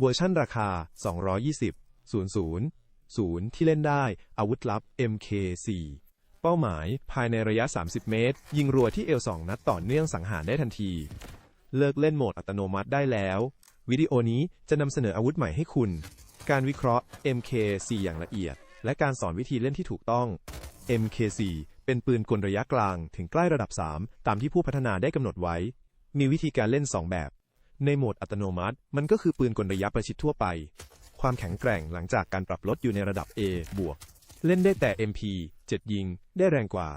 เวอร์ชั่นราคา 220 00 0 ที่เล่นได้อาวุธลับ MK4 เป้าหมายภายในระยะ 30 เมตร ยิงรัวที่เอล2นัดต่อเนื่องสังหารได้ทันที เลิกเล่นโหมดอัตโนมัติได้แล้ว วิดีโอนี้จะนำเสนออาวุธใหม่ให้คุณ การวิเคราะห์ MK4 อย่างละเอียด และการสอนวิธีเล่นที่ถูกต้อง MK4 เป็นปืนกลระยะกลางถึงใกล้ระดับ 3 ตามที่ผู้พัฒนาได้กำหนดไว้ มีวิธีการเล่น 2 แบบ ในโหมดอัตโนมัติ มันก็คือปืนกลระยะประชิดทั่วไป ความแข็งแกร่งหลังจากการปรับลดอยู่ในระดับ A บวก เล่นได้แต่ MP 7 ยิง ได้แรงกว่า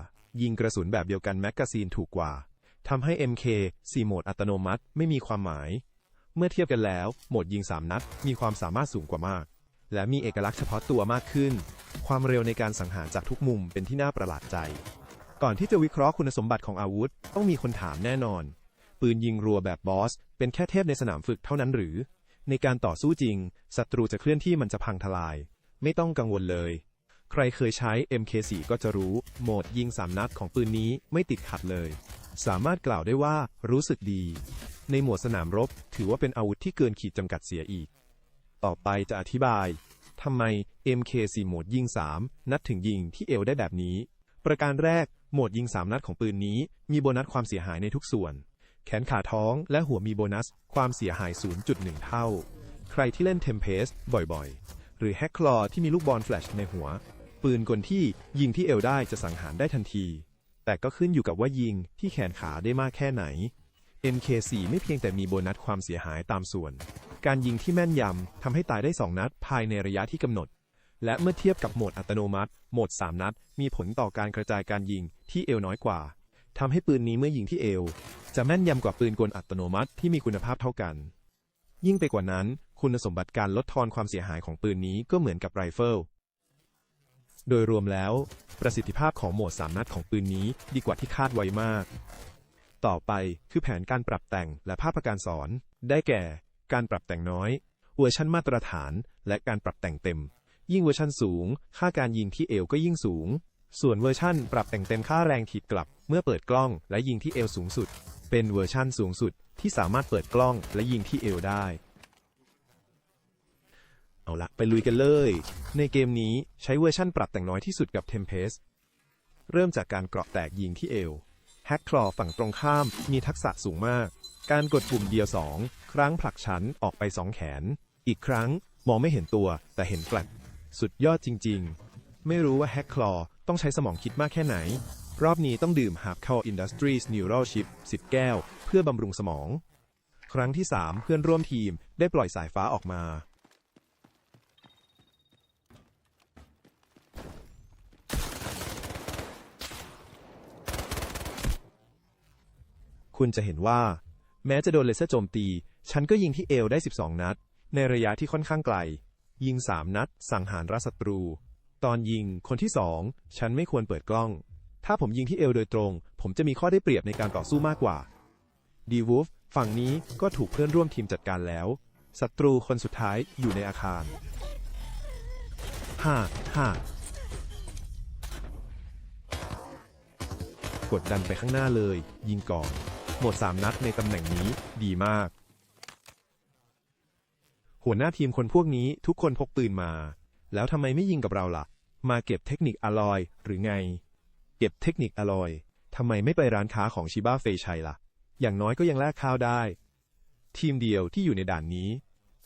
ยิงกระสุนแบบเดียวกันแมกกาซีนถูกกว่าทำให้ MK 4 โหมดอัตโนมัติไม่มีความหมาย เมื่อเทียบกันแล้ว โหมดยิง 3 นัด มีความสามารถสูงกว่ามาก และมีเอกลักษณ์เฉพาะตัวมากขึ้น ความเร็วในการสังหารจากทุกมุมเป็นที่น่าประหลาดใจ ก่อนที่จะวิเคราะห์คุณสมบัติของอาวุธ ต้องมีคนถามแน่นอน ปืนยิงรัวแบบบอส เป็นแค่เทพในสนามฝึกเท่านั้นหรือ ในการต่อสู้จริง ศัตรูจะเคลื่อนที่มันจะพังทลาย ไม่ต้องกังวลเลย ใครเคยใช้ MK4 ก็จะรู้ โหมดยิง3นัดของปืนนี้ไม่ติดขัดเลย สามารถกล่าวได้ว่ารู้สึกดี ในหมวดสนามรบ ถือว่าเป็นอาวุธที่เกินขีดจำกัดเสียอีก ต่อไปจะอธิบายทำไม MK4 โหมดยิง 3 นัดถึงยิงที่เอวได้แบบนี้ ประการแรก โหมดยิง 3 นัดของปืนนี้ มีโบนัสความเสียหายในทุกส่วน แขนขาท้องและหัวมีโบนัส ความเสียหาย 0.1 เท่า ใครที่เล่น Tempest บ่อยๆ หรือ Hack Claw ที่มีลูกบอลแฟลชในหัว ปืนกลที่ยิงที่เอวได้จะสังหารได้ทันที แต่ก็ขึ้นอยู่กับว่ายิงที่แขนขาได้มากแค่ไหน MK4 ไม่เพียงแต่มีโบนัสความเสียหายตามส่วน การยิงที่แม่นยำทำให้ตายได้ 2 นัด ภายในระยะที่กำหนด และเมื่อเทียบกับโหมดอัตโนมัติ โหมด 3 นัด มีผลต่อการกระจายการยิงที่เอวน้อยกว่า ทำให้ปืนนี้เมื่อยิงที่เอว จะแม่นยำกว่าปืนกลอัตโนมัติที่มีคุณภาพเท่ากัน ยิ่งไปกว่านั้น คุณสมบัติการลดทอนความเสียหายของปืนนี้ก็เหมือนกับไรเฟิลโดยรวมแล้ว ประสิทธิภาพของโหมด 3 นัดของปืนนี้ดีกว่าที่คาดไว้มาก ต่อไปคือแผนการปรับแต่งและภาพการสอน ได้แก่ การปรับแต่งน้อยเวอร์ชันมาตรฐาน และการปรับแต่งเต็ม ยิ่งเวอร์ชันสูง ค่าการยิงที่เอวก็ยิ่งสูง ส่วนเวอร์ชันปรับแต่งเต็มค่าแรงถีบกลับ เมื่อเปิดกล้องและยิงที่เอวสูงสุด เป็นเวอร์ชันสูงสุดที่สามารถเปิดกล้องและยิงที่เอวได้ เอาละไปลุยกันเลย ในเกมนี้ใช้เวอร์ชั่นปรับแต่งน้อยที่สุดกับ Tempest เริ่มจากการเกราะแตกยิงที่เอวแฮกคลอฝั่งตรงข้ามมีทักษะสูงมาก การกดปุ่มเดียว 2 ครั้งผลักฉันออกไป 2 แขน อีกครั้งมองไม่เห็นตัวแต่เห็นแฟลตสุดยอดจริง ๆ ไม่รู้ว่าแฮกคลอ ต้องใช้สมองคิดมากแค่ไหน รอบนี้ต้องดื่ม h a r p c o r Industries Neural Chip 10 แก้ว เพื่อบำรุงสมอง ครั้งที่ 3 เพื่อนร่วมทีมได้ปล่อยสายฟ้าออกมา คุณจะเห็นว่า แม้จะโดนเลเซอร์โจมตี ฉันก็ยิงที่เอวได้ 12 นัด ในระยะที่ค่อนข้างไกล ยิง 3 นัด สังหารรัศัตรู ตอนยิงคนที่2ฉันไม่ควรเปิดกล้อง ถ้าผมยิงที่เอวโดยตรง ผมจะมีข้อได้เปรียบในการต่อสู้มากกว่าดีวูฟฝั่งนี้ก็ถูกเพื่อนร่วมทีมจัดการแล้วศัตรูคนสุดท้ายอยู่ในอาคารห้าห้ากดดันไปข้างหน้าเลย ยิงก่อน หมด 3 นัดในตำแหน่งนี้ดีมาก หัวหน้าทีมคนพวกนี้ทุกคนพกปืนมา แล้วทำไมไม่ยิงกับเราล่ะ มาเก็บเทคนิคอลอยหรือไง เก็บเทคนิคอลอยทำไมไม่ไปร้านค้าของชิบ้าเฟชัยล่ะ อย่างน้อยก็ยังแลกข้าวได้ ทีมเดียวที่อยู่ในด่านนี้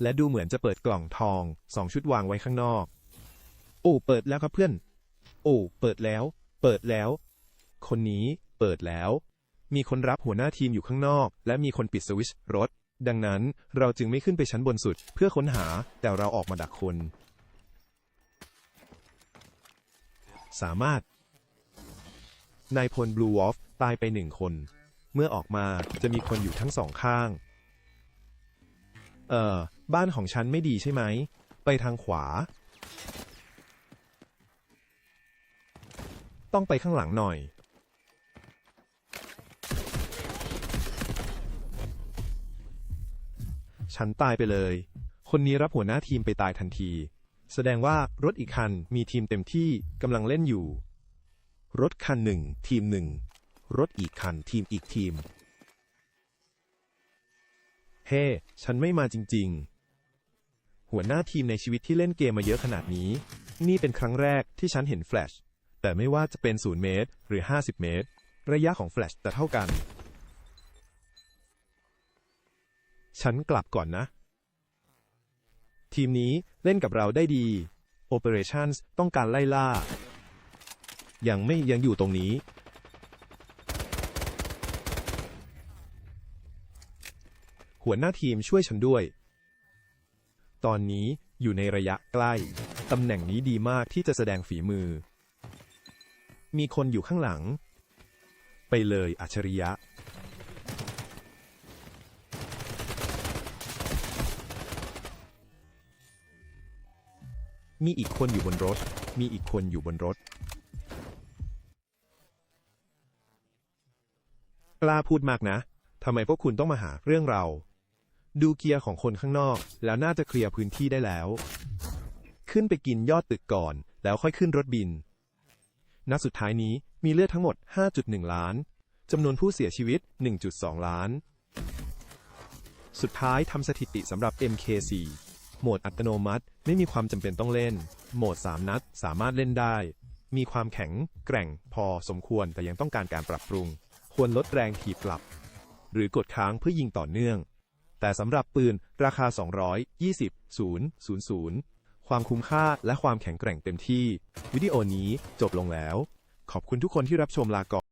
และดูเหมือนจะเปิดกล่องทองสองชุดวางไว้ข้างนอก โอ้เปิดแล้วครับเพื่อน โอ้เปิดแล้ว เปิดแล้ว คนนี้เปิดแล้ว มีคนรับหัวหน้าทีมอยู่ข้างนอก และมีคนปิดสวิชรถดังนั้นเราจึงไม่ขึ้นไปชั้นบนสุดเพื่อค้นหาแต่เราออกมาดักคน สามารถ นายพลบลูวอฟตายไปหนึ่งคน เมื่อออกมาจะมีคนอยู่ทั้งสองข้าง เออ บ้านของฉันไม่ดีใช่ไหม ไปทางขวา ต้องไปข้างหลังหน่อย ฉันตายไปเลย คนนี้รับหัวหน้าทีมไปตายทันที แสดงว่ารถอีกคันมีทีมเต็มที่กำลังเล่นอยู่ รถคันหนึ่งทีมหนึ่ง รถอีกคันทีมอีกทีม เฮ้ฉันไม่มาจริงหัวหน้าทีมในชีวิตที่เล่นเกมมาเยอะขนาดนี้ นี่เป็นครั้งแรกที่ฉันเห็นแฟลช แต่ไม่ว่าจะเป็น 0 เมตร หรือ 50 เมตร ระยะของแฟลชจะเท่ากัน ฉันกลับก่อนนะ ทีมนี้เล่นกับเราได้ดี Operations ต้องการไล่ล่า ยังไม่ยังอยู่ตรงนี้ หัวหน้าทีมช่วยฉันด้วย ตอนนี้อยู่ในระยะใกล้ ตำแหน่งนี้ดีมากที่จะแสดงฝีมือ มีคนอยู่ข้างหลัง ไปเลยอัจฉริยะ มีอีกคนอยู่บนรถ มีอีกคนอยู่บนรถ กล้าพูดมากนะทำไมพวกคุณต้องมาหาเรื่องเรา ดูเกียร์ของคนข้างนอก แล้วน่าจะเคลียร์พื้นที่ได้แล้ว ขึ้นไปกินยอดตึกก่อน แล้วค่อยขึ้นรถบิน นัดสุดท้ายนี้มีเลือดทั้งหมด 5.1 ล้านจำนวนผู้เสียชีวิต 1.2 ล้าน สุดท้ายทำสถิติสำหรับ MK4 โหมดอัตโนมัติ ไม่มีความจำเป็นต้องเล่น โหมด 3 นัด สามารถเล่นได้ มีความแข็ง แกร่ง พอสมควรแต่ยังต้องการการปรับปรุง ควรลดแรงถีบกลับ หรือกดค้างเพื่อยิงต่อเนื่อง แต่สำหรับปืนราคา 220 000 ความคุ้มค่าและความแข็งแกร่งเต็มที่ วิดีโอนี้จบลงแล้ว ขอบคุณทุกคนที่รับชมลาก่อน